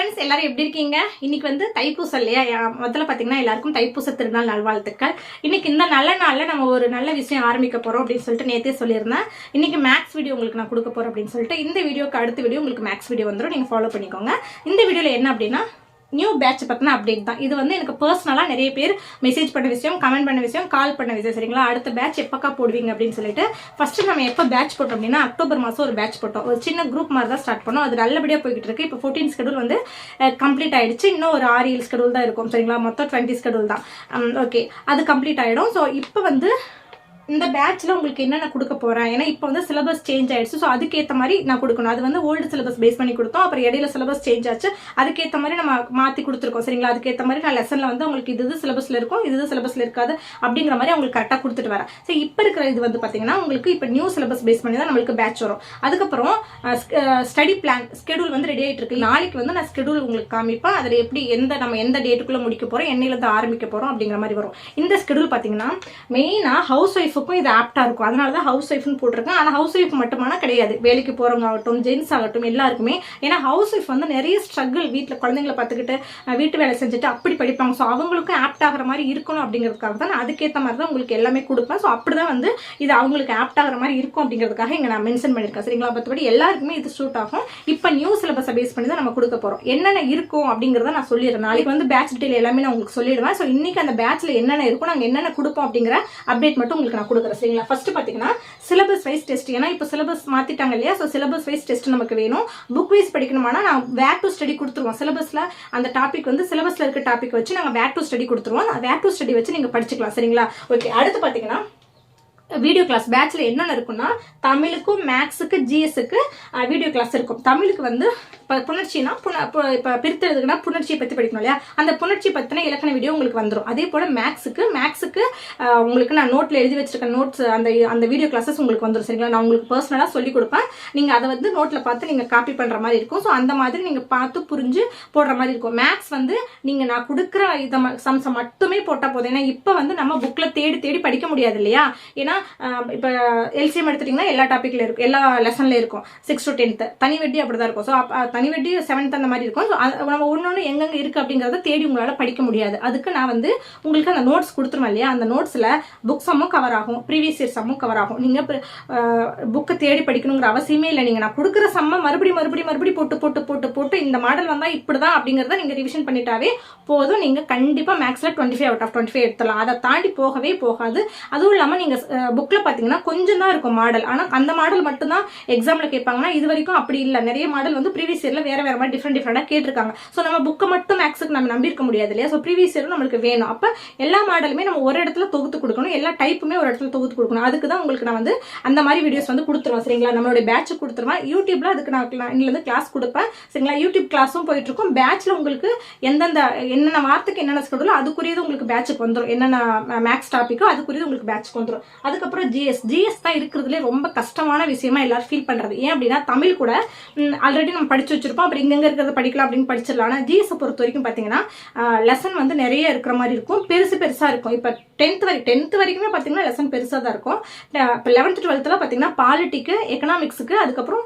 Friends எல்லாரும் எப்படி இருக்கீங்க? இன்னைக்கு வந்து தைப்பூசம் இல்லையா? முதல்ல பார்த்தீங்கன்னா எல்லாருக்கும் தைப்பூச திருநாள் நல்வாழ்த்துக்கள் இன்னைக்கு இந்த நல்ல நாளில் நம்ம ஒரு நல்ல விஷயம் ஆரம்பிக்க போகிறோம் அப்படின்னு சொல்லிட்டு நேற்றே சொல்லியிருந்தேன். இன்னைக்கு மேக்ஸ் வீடியோ உங்களுக்கு நான் கொடுக்க போகிறேன் அப்படின்னு சொல்லிட்டு இந்த வீடியோக்கு அடுத்த வீடியோ உங்களுக்கு மேக்ஸ் வீடியோ வந்துடும் நீங்கள் ஃபாலோ பண்ணிக்கோங்க. இந்த வீடியோவில் என்ன அப்படின்னா நியூ பேட்ச் பற்றின அப்டேட் தான். இது வந்து எனக்கு பர்சனலாக நிறைய பேர் மெசேஜ் பண்ண விஷயம் கமெண்ட் பண்ண விஷயம் கால் பண்ண விஷயம் சரிங்களா? அடுத்த பேட்ச் எப்பக்கா போடுவீங்க அப்படின்னு சொல்லிட்டு ஃபர்ஸ்ட் நம்ம எப்போ பேட்ச் போட்டோம் அப்படின்னா அக்டோபர் மாதம் ஒரு பேட்ச் போட்டோம். ஒரு சின்ன குரூப் மாதிரி தான் ஸ்டார்ட் பண்ணோம். அது நல்லபடியாக போய்கிட்டு இருக்கு. இப்போ ஃபோர்டீன் ஸ்கெடியூல் வந்து கம்ப்ளீட் ஆயிடுச்சு. இன்னும் ஒரு ஆறு ஏழு ஸ்கெடியூல் தான் இருக்கும் சரிங்களா? மொத்தம் டுவெண்ட்டி ஸ்கெடியூல் தான். ஓகே அது கம்ப்ளீட் ஆகிடும் ஸோ இப்போ வந்து இந்த பேட்ச்ல உங்களுக்கு என்னென்ன கொடுக்க போறேன்? ஏன்னா இப்போ வந்து சிலபஸ் சேஞ்ச் ஆயிடுச்சு. ஸோ அதுக்கேற்ற மாதிரி நான் கொடுக்கணும். அது வந்து ஓல்டு சிலபஸ் பேஸ் பண்ணி கொடுத்தோம். அப்புறம் இடையில சிலபஸ் சேஞ்ச் ஆச்சு. அதுக்கேற்ற மாதிரி நம்ம மாற்றி கொடுத்துருக்கோம். சரிங்களா? அதுக்கேற்ற மாதிரி நான் லெசனில் வந்து உங்களுக்கு இது இது சிலபஸில் இருக்கும் இது சிலபஸில் இருக்காது அப்படிங்கிற மாதிரி உங்களுக்கு கரெக்டாக கொடுத்துட்டு வரேன். ஸோ இப்போ இருக்கிற இது வந்து பார்த்தீங்கன்னா உங்களுக்கு இப்போ நியூ சிலபஸ் பேஸ் பண்ணி தான் நம்மளுக்கு பேட்ச் வரும். அதுக்கப்புறம் ஸ்டடி பிளான் ஸ்கெடியூல் வந்து ரெடி ஆகிட்டு இருக்கு. நாளைக்கு வந்து நான் ஸ்கெடியூல் உங்களுக்கு காமிப்பேன். அதில் எப்படி எந்த நம்ம எந்த டேட்டுக்குள்ளே முடிக்க போகிறோம் என்னையிலேருந்து ஆரம்பிக்க போகிறோம் அப்படிங்கிற மாதிரி வரும். இந்த ஸ்கெடியூல் பார்த்தீங்கன்னா மெயினாக ஹவுஸ் ஒய்ஃப் ஒய்ஃபுக்கும் இது ஆப்டாக இருக்கும். அதனால தான் ஹவுஸ் ஒய்ஃப்னு போட்டிருக்கேன் ஆனால் ஹவுஸ் ஒய்ஃப் மட்டுமான கிடையாது. வேலைக்கு போகிறவங்க ஆகட்டும் ஜென்ஸ் ஆகட்டும் எல்லாருக்குமே. ஏன்னா ஹவுஸ் ஒய்ஃப் வந்து நிறைய ஸ்ட்ரகிள் வீட்டில் குழந்தைங்களை பார்த்துக்கிட்டு வீட்டு வேலை செஞ்சுட்டு அப்படி படிப்பாங்க. ஸோ அவங்களுக்கும் ஆப்ட் ஆகிற மாதிரி இருக்கணும் அப்படிங்கிறதுக்காக தான் நான் அதுக்கேற்ற மாதிரி தான் உங்களுக்கு எல்லாமே கொடுப்பேன். ஸோ அப்படி தான் வந்து இது அவங்களுக்கு ஆப்ட் ஆகிற மாதிரி இருக்கும் அப்படிங்கிறதுக்காக இங்கே நான் மென்ஷன் பண்ணியிருக்கேன். சரிங்களா? மற்றபடி எல்லாருக்குமே இது சூட் ஆகும். இப்போ நியூ சிலபஸை பேஸ் பண்ணி தான் நம்ம கொடுக்க போகிறோம் என்னென்ன இருக்கும் அப்படிங்கிறத நான் சொல்லிடுறேன். நாளைக்கு வந்து பேட்ச் டீட்டெயில் எல்லாமே நான் உங்களுக்கு சொல்லிடுவேன். ஸோ இன்னைக்கு அந்த பேட்ச்சில் என்னென்ன இருக்கும் நாங்கள் என்னென்ன கொடுப்போம் அப்படிங்கிற அப்டேட் மட்டும் உங்களுக்கு நான் கொடுக்குறேன் சரிங்களா? ஃபர்ஸ்ட் பார்த்தீங்கன்னா சிலபஸ் வைஸ் டெஸ்ட் ஏன்னா இப்போ சிலபஸ் மாத்திட்டாங்க இல்லையா? ஸோ சிலபஸ் வைஸ் டெஸ்ட் நமக்கு வேணும். புக் வைஸ் படிக்கணுமானா நான் வேர் டு ஸ்டடி கொடுத்துருவோம். சிலபஸ்ல அந்த டாபிக் வந்து சிலபஸ்ல இருக்க டாபிக் வச்சு நாங்கள் வேர் டு ஸ்டடி கொடுத்துருவோம். வேர் டு ஸ்டடி வச்சு நீங்கள் படிச்சுக்கலாம் சரிங்களா? ஓகே அடுத்து பார்த்தீங்கன்னா வீடியோ கிளாஸ் பேட்ச்ல என்னென்ன இருக்குன்னா தமிழுக்கும் மேக்ஸுக்கு ஜிஎஸ்க்கு வீடியோ கிளாஸ் இருக்கும். தமிழுக்கு வந்து இப்போ புணர்ச்சினா புன இப்போ பிரித்தெழுதுக்குன்னா புணர்ச்சியை பற்றி படிக்கணும் இல்லையா? அந்த புணர்ச்சி பற்றின இலக்கண வீடியோ உங்களுக்கு வந்துடும் அதே போல் மேக்ஸுக்கு மேக்ஸுக்கு உங்களுக்கு நான் நோட்டில் எழுதி வச்சிருக்க நோட்ஸ் அந்த அந்த வீடியோ கிளாஸஸ் உங்களுக்கு வந்துடும் சரிங்களா? நான் உங்களுக்கு பர்சனலாக சொல்லி கொடுப்பேன். நீங்கள் அதை வந்து நோட்டில் பார்த்து நீங்கள் காப்பி பண்ணுற மாதிரி இருக்கும். ஸோ அந்த மாதிரி நீங்கள் பார்த்து புரிஞ்சு போடுற மாதிரி இருக்கும். மேக்ஸ் வந்து நீங்கள் நான் கொடுக்குற இதை சம்ஸை மட்டுமே போட்டால் போதும். ஏன்னா இப்போ வந்து நம்ம புக்கில் தேடி தேடி படிக்க முடியாது இல்லையா? ஏன்னா இப்போ எல்சிஎம் எடுத்துட்டிங்கன்னா எல்லா டாப்பிக்கில் இருக்கும் எல்லா லெசனில் இருக்கும். சிக்ஸ் டு டென்த்து தனி வெட்டி அப்படி தான் இருக்கும் ஸோ தனி வெட்டி செவன்த் அந்த மாதிரி இருக்கும். ஸோ நம்ம ஒன்று ஒன்று எங்கெங்கே இருக்குது அப்படிங்கிறத தேடி உங்களால் படிக்க முடியாது. அதுக்கு நான் வந்து உங்களுக்கு அந்த நோட்ஸ் கொடுத்துருவேன் இல்லையா? அந்த நோட்ஸில் புக் சம்மும் கவர் ஆகும். ப்ரீவியஸ் இயர் சம்மும் கவர் ஆகும். நீங்கள் புக்கை தேடி படிக்கணுங்கிற அவசியமே இல்லை. நீங்கள் நான் கொடுக்குற சம்மை மறுபடியும் மறுபடியும் மறுபடியும் போட்டு போட்டு போட்டு போட்டு இந்த மாடல் வந்தால் இப்படி தான் அப்படிங்கிறத நீங்கள் ரிவிஷன் பண்ணிட்டாவே போதும். நீங்கள் கண்டிப்பாக மேக்ஸில் twenty five out of twenty five எடுத்துடலாம். அதை தாண்டி போகவே போகாது. அதுவும் இல்லாமல் நீங்கள் புக்கில் பார்த்தீங்கன்னா கொஞ்சம் தான் இருக்கும் மாடல் ஆனால் அந்த மாடல் மட்டும்தான் எக்ஸாமில் கேட்பாங்கன்னா இது வரைக்கும் அப்படி இல்லை. நிறைய மாடல் வந்து ப்ரீவியஸ் இயரில் வேறு வேறு மாதிரி டிஃப்ரெண்ட் டிஃப்ரெண்ட்டாக கேட்டிருக்காங்க. ஸோ நம்ம புக்கை மட்டும் மேக்ஸுக்கு நம்ம நம்பியிருக்க முடியாது இல்லையா? ஸோ ப்ரீவியஸ் இயரும் நம்மளுக்கு வேணும். அப்போ எல்லா மாடலுமே நம்ம ஒரு இடத்துல தொகுத்து கொடுக்கணும். எல்லா டைப்புமே ஒரு இடத்துல தொகுத்து கொடுக்கணும். அதுக்கு தான் உங்களுக்கு நான் வந்து அந்த மாதிரி வீடியோஸ் வந்து கொடுத்துருவேன் சரிங்களா? நம்மளுடைய பேட்ச் கொடுத்துருவேன். யூடியூப்ல அதுக்கு நான் cla- கிளாஸ் கொடுப்பேன் சரிங்களா? யூடியூப் கிளாஸும் போயிட்டு இருக்கும். பேட்ச்ல உங்களுக்கு எந்தெந்த என்னென்ன வார்த்தைக்கு என்னென்ன ஸ்கெடியூலோ அதுக்குரியது உங்களுக்கு பேட்சுக்கு வந்துடும் என்னென்ன மேக்ஸ் டாப்பிக்கோ அதுக்குரியது உங்களுக்கு பேட்சுக்கு வந்துடும் அதுக்கப்புறம் ஜிஎஸ் ஜிஎஸ் தான் இருக்கிறதுலே ரொம்ப கஷ்டமான விஷயமா எல்லாரும் ஃபீல் பண்றது. ஏன் அப்படின்னா தமிழ் கூட ஆல்ரெடி நம்ம படிச்சு வச்சிருப்போம். அப்புறம் இங்கங்க இருக்கிறத படிக்கலாம் அப்படின்னு படிச்சிடலாம். ஆனால் ஜிஎஸ் பொறுத்த வரைக்கும் பார்த்தீங்கன்னா லெசன் வந்து நிறைய இருக்கிற மாதிரி இருக்கும். பெருசு பெருசா இருக்கும். இப்போ டென்த் வரைக்கும் டென்த் வரைக்குமே பார்த்தீங்கன்னா லெசன் பெருசாக தான் இருக்கும். இப்போ லெவன்த் டுவெல்த்தில் பார்த்தீங்கன்னா பாலிட்டிக்கு எக்கனாமிக்ஸுக்கு அதுக்கப்புறம்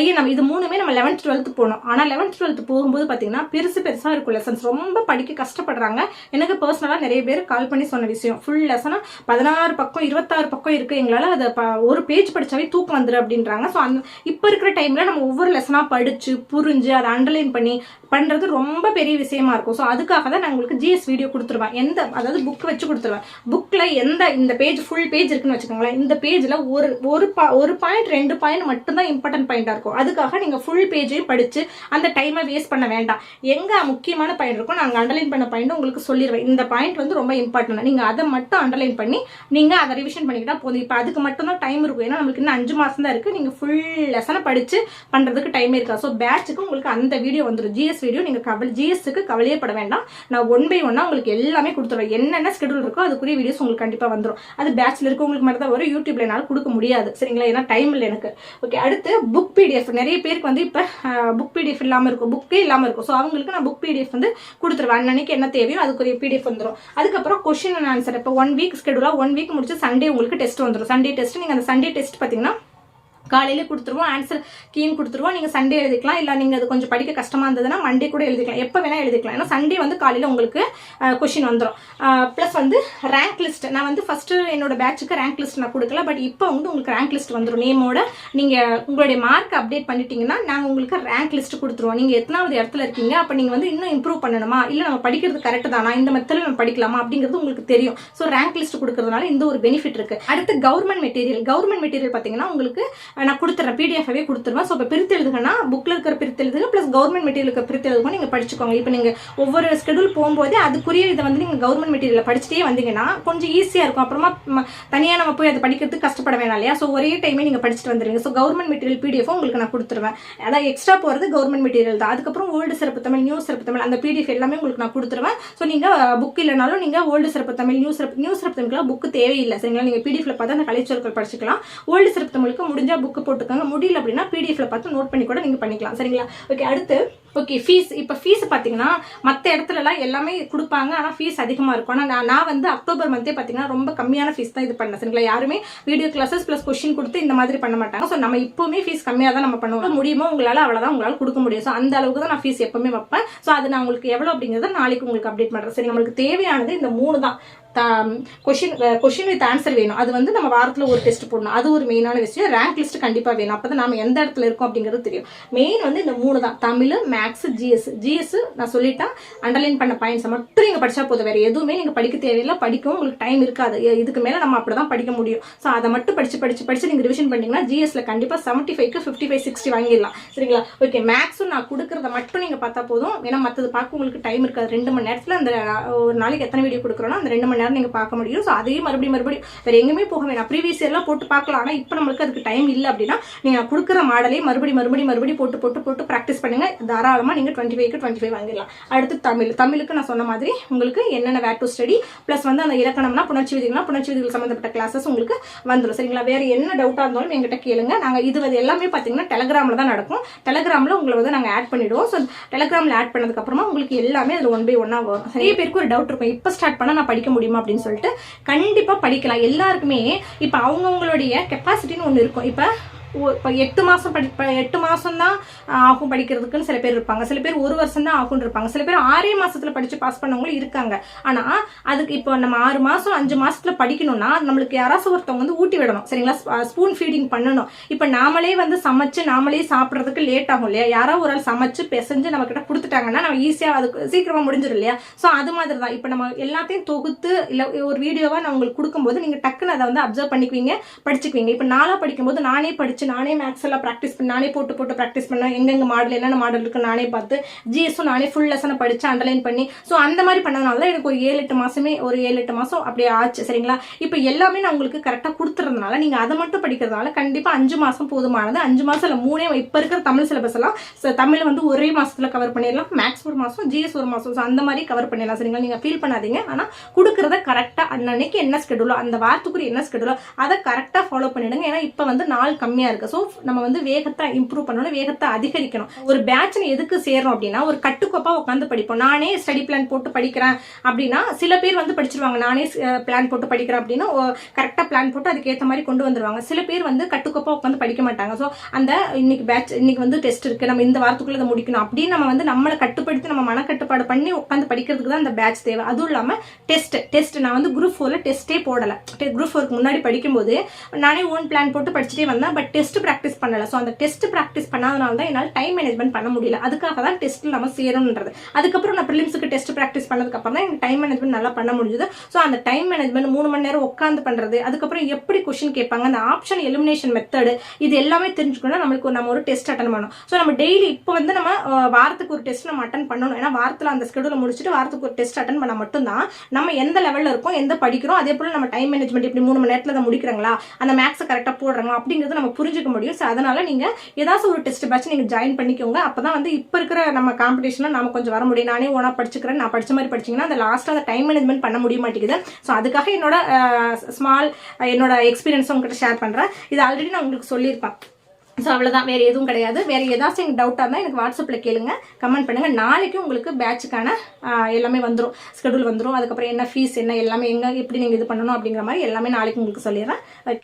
ஐஎன்எம் இது மூணுமே நம்ம லெவன்த் டுவெல்த் போனோம். ஆனால் லெவன்த் டுவெல்த் போகும்போது பார்த்தீங்கன்னா பெருசு பெருசாக இருக்கும் லெசன்ஸ் ரொம்ப படிக்க கஷ்டப்படுறாங்க. எனக்கு பர்சனலாக நிறைய பேர் கால் பண்ணி சொன்ன விஷயம். ஃபுல் லெசனாக பதினாறு பக்கம் இருபத்தாறு பக்கம் இருக்குது எங்களால் அதை ஒரு பேஜ் படிச்சாவே தூக்கம் வந்துடும் அப்படின்றாங்க. ஸோ அந்த இப்போ இருக்கிற டைமில் நம்ம ஒவ்வொரு லெசனாக படித்து புரிஞ்சு அதை அண்டர்லைன் பண்ணி பண்ணுறது ரொம்ப பெரிய விஷயமா இருக்கும். ஸோ அதுக்காக தான் நான் உங்களுக்கு ஜிஎஸ் வீடியோ கொடுத்துருவேன். எந்த அதாவது புக் வச்சு கொடுத்துருவேன். புக்கில் எந்த இந்த பேஜ் ஃபுல் பேஜ் இருக்குன்னு வச்சுக்கோங்களேன். இந்த பேஜில் ஒரு ஒரு பா ஒரு பாயிண்ட் ரெண்டு பாயிண்ட் மட்டும்தான் இம்பார்ட்டன்ட் பாயிண்டாக இருக்கும். அதுக்காக நீங்கள் ஃபுல் பேஜையும் படித்து அந்த டைமை வேஸ்ட் பண்ண வேண்டாம். எங்கே முக்கியமான பாயிண்ட் இருக்கும் நாங்கள் அண்டர்லைன் பண்ண பாயிண்ட் உங்களுக்கு சொல்லிடுவேன் இந்த பாயிண்ட் வந்து ரொம்ப இம்பார்ட்டன்ட் நீங்கள் அதை மட்டும் அண்டர்லைன் பண்ணி நீங்கள் அதை ரிவிஷன் பண்ணிக்கிட்டா போதும். இப்போ அதுக்கு மட்டும்தான் டைம் இருக்கும். ஏன்னா நம்மளுக்கு இன்னும் அஞ்சு மாதம் தான் இருக்குது நீங்கள் ஃபுல் லெசனை படித்து பண்ணுறதுக்கு டைம் இருக்கா? ஸோ பேட்சுக்கு உங்களுக்கு அந்த வீடியோ வந்துடும் ஜிஎஸ் வீடியோ நீங்கள் கவலை ஜிஎஸ்க்கு கவலையே பட வேண்டாம். நான் ஒன் பை ஒன்னாக உங்களுக்கு எல்லாமே கொடுத்துருவேன் என்னென்ன ஸ்கெடியூல் இருக்கோ அதுக்குரிய வீடியோஸ் உங்களுக்கு கண்டிப்பாக வந்துடும் அது பேச்சில் இருக்கவங்களுக்கு மட்டும் தான் வரும். யூடியூப்ல என்னால் கொடுக்க முடியாது. சரிங்களா? ஏன்னா டைம் இல்லை எனக்கு. ஓகே அடுத்து புக் பிடிஎஃப் நிறைய பேருக்கு வந்து இப்போ புக் பிடிஎஃப் இல்லாமல் இருக்கும். புக்கே இல்லாமல் இருக்கும். ஸோ அவங்களுக்கு நான் புக் பிடிஎஃப் வந்து கொடுத்துருவேன். அன்னன்னைக்கு என்ன தேவையோ அதுக்குரிய பிடிஎஃப் வந்துடும் அதுக்கப்புறம் கொஷின் அண்ட் ஆன்சர் இப்போ ஒன் வீக் ஸ்கெடியூலாக ஒன் வீக் முடிச்சு சண்டே உங்களுக்கு டெஸ்ட் வந்துடும் சண்டே டெஸ்ட் நீங்கள் அந்த சண்டே டெஸ்ட் பார்த்தீங்கன்னா காலையில கொடுத்துருவோம் ஆன்சர் கீன் கொடுத்துருவோம். நீங்கள் சண்டே எழுதிக்கலாம். இல்லை நீங்கள் அது கொஞ்சம் படிக்க கஷ்டமாக இருந்ததுன்னா மண்டே கூட எழுதிக்கலாம். எப்போ வேணால் எழுதிக்கலாம். ஏன்னா சண்டே வந்து காலையில் உங்களுக்கு கொஷின் வந்துடும் ப்ளஸ் வந்து ரேங்க் லிஸ்ட் நான் வந்து ஃபஸ்ட்டு என்னோட பேட்சுக்கு ரேங்க் லிஸ்ட் நான் கொடுக்கல. பட் இப்போ வந்து உங்களுக்கு ரேங்க் லிஸ்ட் வந்துடும் நேமோட நீங்கள் உங்களுடைய மார்க் அப்டேட் பண்ணிட்டீங்கன்னா நாங்கள் உங்களுக்கு ரேங்க் லிஸ்ட் கொடுத்துருவோம். நீங்கள் எத்தனாவது இடத்துல இருக்கீங்க? அப்போ நீங்கள் வந்து இன்னும் இம்ப்ரூவ் பண்ணணுமா? இல்லை நம்ம படிக்கிறது கரெக்ட் தானா? இந்த மெத்தடில் நம்ம படிக்கலாமா? அப்படிங்கிறது உங்களுக்கு தெரியும். ஸோ ரேங்க் லிஸ்ட் கொடுக்கறதுனால இந்த ஒரு பெனிஃபிட் இருக்கு. அடுத்து கவர்மெண்ட் மெட்டீரியல் கவர்மெண்ட் மெட்டீரியல் பார்த்தீங்கன்னா உங்களுக்கு நான் கொடுத்துட்றேன். பிடிஎஃபாவே கொடுத்துருவேன். ஸோ இப்போ பிரித்து எழுதுங்கன்னா புக்கில் இருக்கிற பிரித்து எழுதுக ப்ளஸ் கவர்மெண்ட் மெட்டீரியல் இருக்கிற பிரித்து எழுதுக நீங்கள் படிச்சுக்கோங்க. இப்போ நீங்கள் ஒவ்வொரு ஸ்கெடியூல் போகும்போதே அதுக்குரிய இதை வந்து நீங்கள் கவர்மெண்ட் மெட்டீரியல் படிச்சுட்டே வந்தீங்கன்னா கொஞ்சம் ஈஸியாக இருக்கும். அப்புறமா தனியாக நம்ம போய் அதை படிக்கிறதுக்கு கஷ்டப்பட வேணாம் இல்லையா? ஸோ ஒரே டைமே நீங்கள் படிச்சுட்டு வந்துடுங்க ஸோ கவர்மெண்ட் மெட்டீரியல் பிடிஎஃப் உங்களுக்கு நான் கொடுத்துருவேன். அதான் எக்ஸ்ட்ரா போகிறது கவர்மெண்ட் மெட்டீரியல் தான். அதுக்கப்புறம் ஓல்டு சிறப்பு தமிழ் நியூ சிறப்பு தமிழ் அந்த பிடிஎஃப் எல்லாமே உங்களுக்கு நான் கொடுத்துருவேன். ஸோ நீங்கள் புக் இல்லைனாலும் நீங்கள் ஓல்டு சிறப்பு தமிழ் நியூ சிறப்பு நியூ சிறப்பு தமிழ்லாம் புக்கு தேவையில்லை. சரிங்களா? நீங்கள் பிடிஎஃப்ல பார்த்து அந்த கலைச்சொற்கள் படிச்சுக்கலாம். ஓல்டு சிறப்பு தமிழுக்கு முடிஞ்சால் புக்கு போட்டுக்கோங்க. முடியல அப்படின்னா பிடிஎஃப்ல பார்த்து நோட் பண்ணி கூட நீங்கள் பண்ணிக்கலாம். சரிங்களா? ஓகே அடுத்து ஓகே ஃபீஸ் இப்போ ஃபீஸ் பார்த்தீங்கன்னா மற்ற இடத்துலலாம் எல்லாமே கொடுப்பாங்க ஆனால் ஃபீஸ் அதிகமாக இருக்கும். ஆனால் நான் நான் வந்து அக்டோபர் மந்தே பார்த்தீங்கன்னா ரொம்ப கம்மியான ஃபீஸ் தான் இது பண்ணேன். சரிங்களா? யாருமே வீடியோ கிளாஸஸ் ப்ளஸ் கொஷின் கொடுத்து இந்த மாதிரி பண்ண மாட்டாங்க. ஸோ நம்ம இப்போவுமே ஃபீஸ் கம்மியாக தான் நம்ம பண்ணுவோம். முடியுமோ உங்களால் அவ்வளோதான் உங்களால் கொடுக்க முடியும். ஸோ அந்த அளவுக்கு தான் நான் ஃபீஸ் எப்பவுமே வைப்பேன். ஸோ அது நான் உங்களுக்கு எவ்வளோ அப்படிங்கிறத நாளைக்கு உங்களுக்கு அப்டேட் பண்ணுறேன் சரி நம்மளுக்கு தேவையானது இந்த மூணு தான். கொஷின் கொஷின் வித் ஆன்சர் வேணும். அது வந்து நம்ம வாரத்தில் ஒரு டெஸ்ட் போடணும். அது ஒரு மெயினான விஷயம். ரேங்க் லிஸ்ட் கண்டிப்பாக வேணும். அப்போ தான் நம்ம எந்த இடத்துல இருக்கோம் அப்படிங்கிறது தெரியும். மெயின் வந்து இந்த மூணு தான். தமிழ் மேக்ஸ் ஜிஎஸ் ஜிஎஸ் நான் சொல்லிட்டேன் அண்டர்லைன் பண்ண பாயிண்ட்ஸை மட்டும் நீங்கள் படித்தா போதும். வேறு எதுவுமே நீங்கள் படிக்க தேவையில்லை. படிக்கவும் உங்களுக்கு டைம் இருக்காது. இதுக்கு மேலே நம்ம அப்படி தான் படிக்க முடியும். ஸோ அதை மட்டும் படித்து படிச்சு படித்து நீங்கள் ரிவிஷன் பண்ணிங்கன்னா ஜிஎஸ்ல கண்டிப்பாக செவன்ட்டி ஃபைவ்க்கு ஃபிஃப்டி ஃபைவ் சிக்ஸ்டி வாங்கிடலாம். சரிங்களா? ஓகே மேக்ஸும் நான் கொடுக்குறத மட்டும் நீங்கள் பார்த்தா போதும். ஏன்னா மற்றது பார்க்க உங்களுக்கு டைம் இருக்காது. ரெண்டு மணி நேரத்தில் அந்த ஒரு நாளைக்கு எத்தனை வீடியோ கொடுக்குறோன்னா அந்த ரெண்டு மணி நேரம் நீங்கள் பார்க்க முடியும். ஸோ அதையும் மறுபடியும் மறுபடியும் வேறு எங்கேயுமே போக வேணாம். ப்ரீவியஸ் இயர்லாம் போட்டு பார்க்கலாம். ஆனால் இப்போ நம்மளுக்கு அதுக்கு டைம் இல்லை அப்படின்னா நீங்கள் கொடுக்குற மாடலே மறுபடியும் மறுபடியும் மறுபடியும் போட்டு போட்டு போட்டு ப்ராக்டிஸ் பண்ணுங்கள் தாரா தாராளமாக நீங்கள் டுவெண்ட்டி ஃபைவ்க்கு டுவெண்ட்டி ஃபைவ் வாங்கிடலாம். அடுத்து தமிழ். தமிழுக்கு நான் சொன்ன மாதிரி உங்களுக்கு என்னென்ன வேர் டு ஸ்டடி ப்ளஸ் வந்து அந்த இலக்கணம்னா புணர்ச்சி விதிகள்னா புணர்ச்சி விதிகள் சம்மந்தப்பட்ட கிளாஸஸ் உங்களுக்கு வந்துடும் சரிங்களா? வேறு என்ன டவுட்டாக இருந்தாலும் எங்கிட்ட கேளுங்க. நாங்கள் இது வந்து எல்லாமே பார்த்தீங்கன்னா டெலகிராமில் தான் நடக்கும். டெலகிராமில் உங்களை வந்து நாங்கள் ஆட் பண்ணிவிடுவோம் ஸோ டெலகிராமில் ஆட் பண்ணதுக்கப்புறமா உங்களுக்கு எல்லாமே அதில் ஒன் பை ஒன்னாக வரும். நிறைய பேருக்கு ஒரு டவுட் இருக்கும். இப்போ ஸ்டார்ட் பண்ணால் நான் படிக்க முடியுமா அப்படின்னு சொல்லிட்டு கண்டிப்பாக படிக்கலாம். எல்லாருக்குமே இப்போ அவங்கவுங்களுடைய கெப்பாசிட்டின்னு ஒன்று இருக்கும். இப்போ இப்போ எட்டு மாதம் படி ப- எட்டு மாதம் தான் ஆகும் படிக்கிறதுக்குன்னு சில பேர் இருப்பாங்க. சில பேர் ஒரு வருஷம் தான் ஆகும் இருப்பாங்க. சில பேர் ஆறே மாதத்தில் படித்து பாஸ் பண்ணவங்களும் இருக்காங்க. ஆனால் அதுக்கு இப்போ நம்ம ஆறு மாதம் அஞ்சு மாதத்தில் படிக்கணும்னா நம்மளுக்கு யாராச்சும் ஒருத்தவங்க வந்து ஊட்டி விடணும். சரிங்களா? ஸ்பூன் ஃபீடிங் பண்ணணும். இப்போ நாமளே வந்து சமைச்சு நாமளே சாப்பிட்றதுக்கு லேட் ஆகும் இல்லையா? யாரோ ஒரு ஆள் சமைச்சு பிசைஞ்சு நம்ம கிட்ட கொடுத்துட்டாங்கன்னா நம்ம ஈஸியாக அதுக்கு சீக்கிரமாக முடிஞ்சிடும் இல்லையா? ஸோ அது மாதிரி தான் இப்போ நம்ம எல்லாத்தையும் தொகுத்து இல்லை ஒரு வீடியோவாக நான் உங்களுக்கு கொடுக்கும்போது நீங்கள் டக்குன்னு அதை வந்து அப்சர்வ் பண்ணிக்குவீங்க படிச்சுக்குவீங்க. இப்போ நாளாக படிக்கும்போது நானே படிச்சு நானே மேக்ஸ் எல்லாம் ப்ராக்டிஸ் பண்ணி நானே போட்டு போட்டு ப்ராக்டிஸ் பண்ணேன் எங்கெங்க மாடல் என்னென்ன மாடல் இருக்கு நானே பார்த்து ஜிஎஸும் நானே ஃபுல் லெசனை படிச்சு அண்டர்லைன் பண்ணி ஸோ அந்த மாதிரி பண்ணதுனால தான் எனக்கு ஒரு ஏழு எட்டு மாசமே ஒரு ஏழு எட்டு மாசம் அப்படியே ஆச்சு சரிங்களா? இப்போ எல்லாமே நான் உங்களுக்கு கரெக்டாக கொடுத்துறதுனால நீங்கள் அதை மட்டும் படிக்கிறதுனால கண்டிப்பாக அஞ்சு மாசம் போதுமானது. அஞ்சு மாசம் இல்லை மூணே இப்போ இருக்கிற தமிழ் சிலபஸ் எல்லாம் தமிழ் வந்து ஒரே மாசத்துல கவர் பண்ணிடலாம். மேக்ஸ் ஒரு மாசம் ஜிஎஸ் ஒரு மாசம் ஸோ அந்த மாதிரி கவர் பண்ணிடலாம் சரிங்களா? நீங்கள் ஃபீல் பண்ணாதீங்க. ஆனால் கொடுக்குறத கரெக்டாக அன்னன்னைக்கு என்ன ஸ்கெடியூலோ அந்த வாரத்துக்குரிய என்ன ஸ்கெடியூலோ அதை கரெக்டாக ஃபாலோ பண்ணிடுங்க. ஏன்னா இப்போ வந்து நாள் கம்மியாக இருக்கு. ஸோ நம்ம வந்து வேகத்தை இம்ப்ரூவ் பண்ணணும் வேகத்தை அதிகரிக்கணும். ஒரு பேட்ச்னு எதுக்கு சேரும் அப்படின்னா ஒரு கட்டுக்கோப்பா உட்காந்து படிப்போம். நானே ஸ்டடி பிளான் போட்டு படிக்கிறேன் அப்படின்னா சில பேர் வந்து படிச்சிருவாங்க. நானே பிளான் போட்டு படிக்கிறேன் அப்படின்னா கரெக்டாக பிளான் போட்டு அதுக்கேற்ற மாதிரி கொண்டு வந்துருவாங்க. சில பேர் வந்து கட்டுக்கோப்பா உட்காந்து படிக்க மாட்டாங்க. ஸோ அந்த இன்னைக்கு பேட்ச் இன்னைக்கு வந்து டெஸ்ட் இருக்கு. நம்ம இந்த வாரத்துக்குள்ள அதை முடிக்கணும் அப்படின்னு நம்ம வந்து நம்மளை கட்டுப்படுத்தி நம்ம மனக்கட்டுப்பாடு பண்ணி உட்காந்து படிக்கிறதுக்கு தான் அந்த பேட்ச் தேவை. அதுவும் இல்லாமல் டெஸ்ட் டெஸ்ட் நான் வந்து குரூப் ஃபோரில் டெஸ்ட்டே போடலை. குரூப் ஃபோருக்கு முன்னாடி படிக்கும்போது நானே ஓன் பிளான் போட்டு படிச்சுட்டே வந்தேன். பட் டெஸ்ட் ப்ராக்டிஸ் பண்ணலை. ஸோ அந்த டெஸ்ட் ப்ராக்டிஸ் பண்ணாதனால தான் என்னால் டைம் மேனேஜ்மெண்ட் பண்ண முடியல. அதுக்காக தான் டெஸ்ட்டில் நம்ம சேரணுன்றது அதுக்கப்புறம் நான் ப்ரிலிம்ஸுக்கு டெஸ்ட் ப்ராக்டிஸ் பண்ணதுக்கப்புறம் தான் எனக்கு டைம் மேனேஜ்மெண்ட் நல்லா பண்ண முடிஞ்சது. ஸோ அந்த டைம் மேனேஜ்மெண்ட் மூணு மணி நேரம் உட்காந்து பண்ணுறது அதுக்கப்புறம் எப்படி கொஷின் கேட்பாங்க அந்த ஆப்ஷன் எலிமினேஷன் மெத்தடு இது எல்லாமே தெரிஞ்சுக்கணும் நம்மளுக்கு ஒரு- நம்ம ஒரு டெஸ்ட் அட்டன் பண்ணணும். ஸோ நம்ம டெய்லி இப்போ வந்து நம்ம வாரத்துக்கு ஒரு டெஸ்ட் நம்ம அட்டன் பண்ணணும். ஏன்னா வாரத்தில் அந்த ஸ்கெடியூலை முடிச்சுட்டு வாரத்துக்கு ஒரு டெஸ்ட் அட்டன் பண்ணால் மட்டும்தான் நம்ம எந்த லெவலில் இருக்கோம் எந்த படிக்கிறோம் அதே போல் நம்ம டைம் மேனேஜ்மெண்ட் இப்படி மூணு மணி நேரத்தில் அதை முடிக்கிறாங்களா அந்த மேக்ஸை கரெக்டாக போடுறாங்களா அப்படிங்கிறது நம்ம புரிஞ்சுக்க முடியும். ஸோ அதனால் நீங்கள் ஏதாச்சும் ஒரு டெஸ்ட் பேட்ச் நீங்கள் ஜாயின் பண்ணிக்கோங்க. அப்போ தான் வந்து இப்போ இருக்கிற நம்ம காம்படிஷனில் நம்ம கொஞ்சம் வர முடியும். நானே ஓனாக படிச்சுக்கிறேன். நான் படித்த மாதிரி படிச்சிங்கன்னா அந்த லாஸ்ட்டாக அந்த டைம் மேனேஜ்மெண்ட் பண்ண முடிய மாட்டேங்குது. ஸோ அதுக்காக என்னோட ஸ்மால் என்னோட எக்ஸ்பீரியன்ஸ் உங்ககிட்ட ஷேர் பண்ணுறேன் இது ஆல்ரெடி நான் உங்களுக்கு சொல்லியிருப்பேன். ஸோ அவ்வளோதான் வேறு எதுவும் கிடையாது. வேறு ஏதாச்சும் எனக்கு டவுட்டாக இருந்தால் எனக்கு வாட்ஸ்அப்பில் கேளுங்க. கமெண்ட் பண்ணுங்கள் நாளைக்கு உங்களுக்கு பேட்சுக்கான எல்லாமே வந்துடும் ஸ்கெடியூல் வந்துடும் அதுக்கப்புறம் என்ன ஃபீஸ் என்ன எல்லாமே எங்கே எப்படி நீங்கள் இது பண்ணணும் அப்படிங்கிற மாதிரி எல்லாமே நாளைக்கு உங்களுக்கு சொல்லிடுறேன். ஓகே